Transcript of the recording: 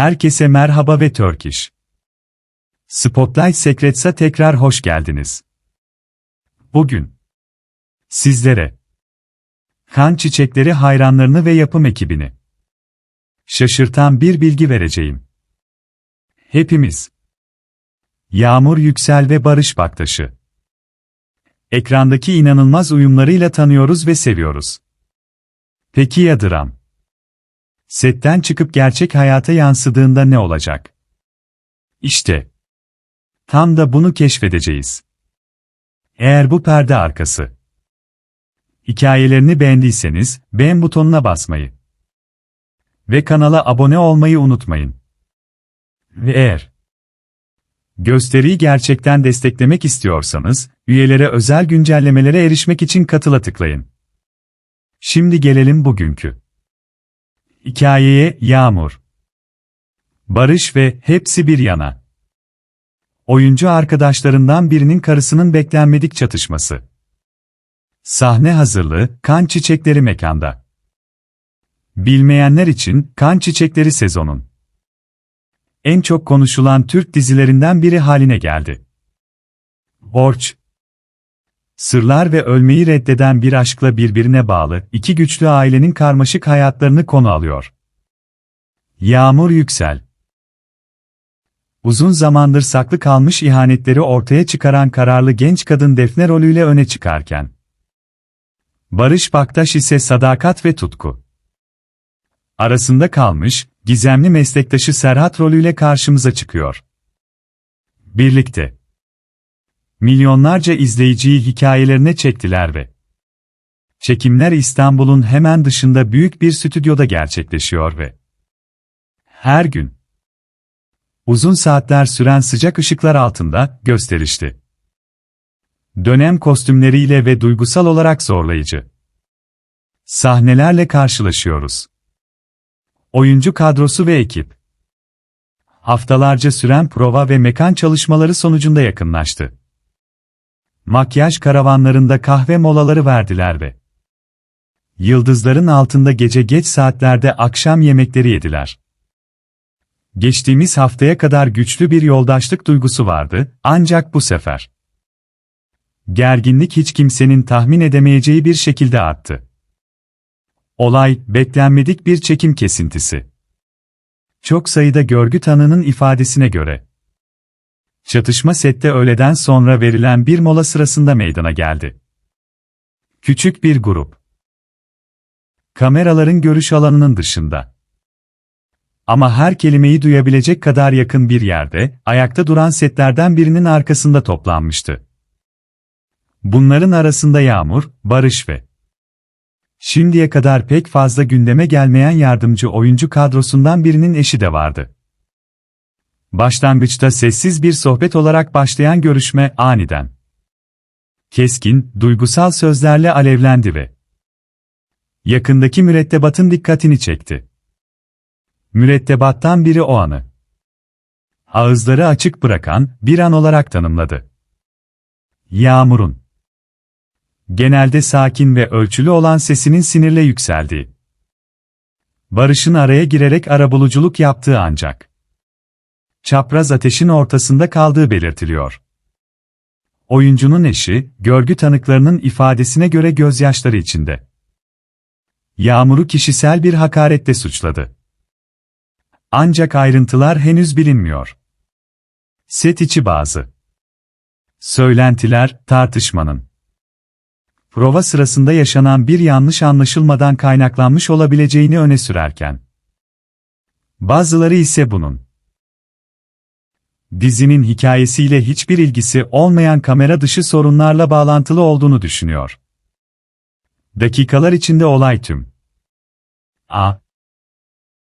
Herkese merhaba ve Turkish. Spotlight Secrets'a tekrar hoş geldiniz. Bugün sizlere kan çiçekleri hayranlarını ve yapım ekibini şaşırtan bir bilgi vereceğim. Hepimiz Yağmur Yüksel ve Barış Baktaş'ı ekrandaki inanılmaz uyumlarıyla tanıyoruz ve seviyoruz. Peki ya dram? Setten çıkıp gerçek hayata yansıdığında ne olacak? İşte. Tam da bunu keşfedeceğiz. Eğer bu perde arkası hikayelerini beğendiyseniz beğen butonuna basmayı ve kanala abone olmayı unutmayın. Ve eğer gösteriyi gerçekten desteklemek istiyorsanız üyelere özel güncellemelere erişmek için katıla tıklayın. Şimdi gelelim bugünkü Hikayeye Yağmur. Barış ve hepsi bir yana. Oyuncu arkadaşlarından birinin karısının beklenmedik çatışması. Sahne hazırlığı, kan çiçekleri mekanda. Bilmeyenler için kan çiçekleri sezonun en çok konuşulan Türk dizilerinden biri haline geldi. Borç, Sırlar ve ölmeyi reddeden bir aşkla birbirine bağlı iki güçlü ailenin karmaşık hayatlarını konu alıyor. Yağmur Yüksel Uzun zamandır saklı kalmış ihanetleri ortaya çıkaran kararlı genç kadın Defne rolüyle öne çıkarken. Barış Baktaş ise sadakat ve tutku. Arasında kalmış, gizemli meslektaşı Serhat rolüyle karşımıza çıkıyor. Birlikte Milyonlarca izleyiciyi hikayelerine çektiler ve çekimler İstanbul'un hemen dışında büyük bir stüdyoda gerçekleşiyor ve her gün uzun saatler süren sıcak ışıklar altında gösterişti. Dönem kostümleriyle ve duygusal olarak zorlayıcı sahnelerle karşılaşıyoruz. Oyuncu kadrosu ve ekip haftalarca süren prova ve mekan çalışmaları sonucunda yakınlaştı makyaj karavanlarında kahve molaları verdiler ve yıldızların altında gece geç saatlerde akşam yemekleri yediler. Geçtiğimiz haftaya kadar güçlü bir yoldaşlık duygusu vardı, ancak bu sefer gerginlik hiç kimsenin tahmin edemeyeceği bir şekilde arttı. Olay, beklenmedik bir çekim kesintisi. Çok sayıda görgü tanığının ifadesine göre Çatışma sette öğleden sonra verilen bir mola sırasında meydana geldi. Küçük bir grup. Kameraların görüş alanının dışında. Ama her kelimeyi duyabilecek kadar yakın bir yerde, ayakta duran setlerden birinin arkasında toplanmıştı. Bunların arasında Yağmur, Barış ve şimdiye kadar pek fazla gündeme gelmeyen yardımcı oyuncu kadrosundan birinin eşi de vardı. Başlangıçta sessiz bir sohbet olarak başlayan görüşme aniden keskin, duygusal sözlerle alevlendi ve yakındaki mürettebatın dikkatini çekti. Mürettebattan biri o anı ağızları açık bırakan bir an olarak tanımladı. Yağmurun genelde sakin ve ölçülü olan sesinin sinirle yükseldiği. Barış'ın araya girerek arabuluculuk yaptığı ancak çapraz ateşin ortasında kaldığı belirtiliyor. Oyuncunun eşi, görgü tanıklarının ifadesine göre gözyaşları içinde. Yağmur'u kişisel bir hakarette suçladı. Ancak ayrıntılar henüz bilinmiyor. Set içi bazı söylentiler, tartışmanın prova sırasında yaşanan bir yanlış anlaşılmadan kaynaklanmış olabileceğini öne sürerken, bazıları ise bunun dizinin hikayesiyle hiçbir ilgisi olmayan kamera dışı sorunlarla bağlantılı olduğunu düşünüyor. Dakikalar içinde olay tüm. A.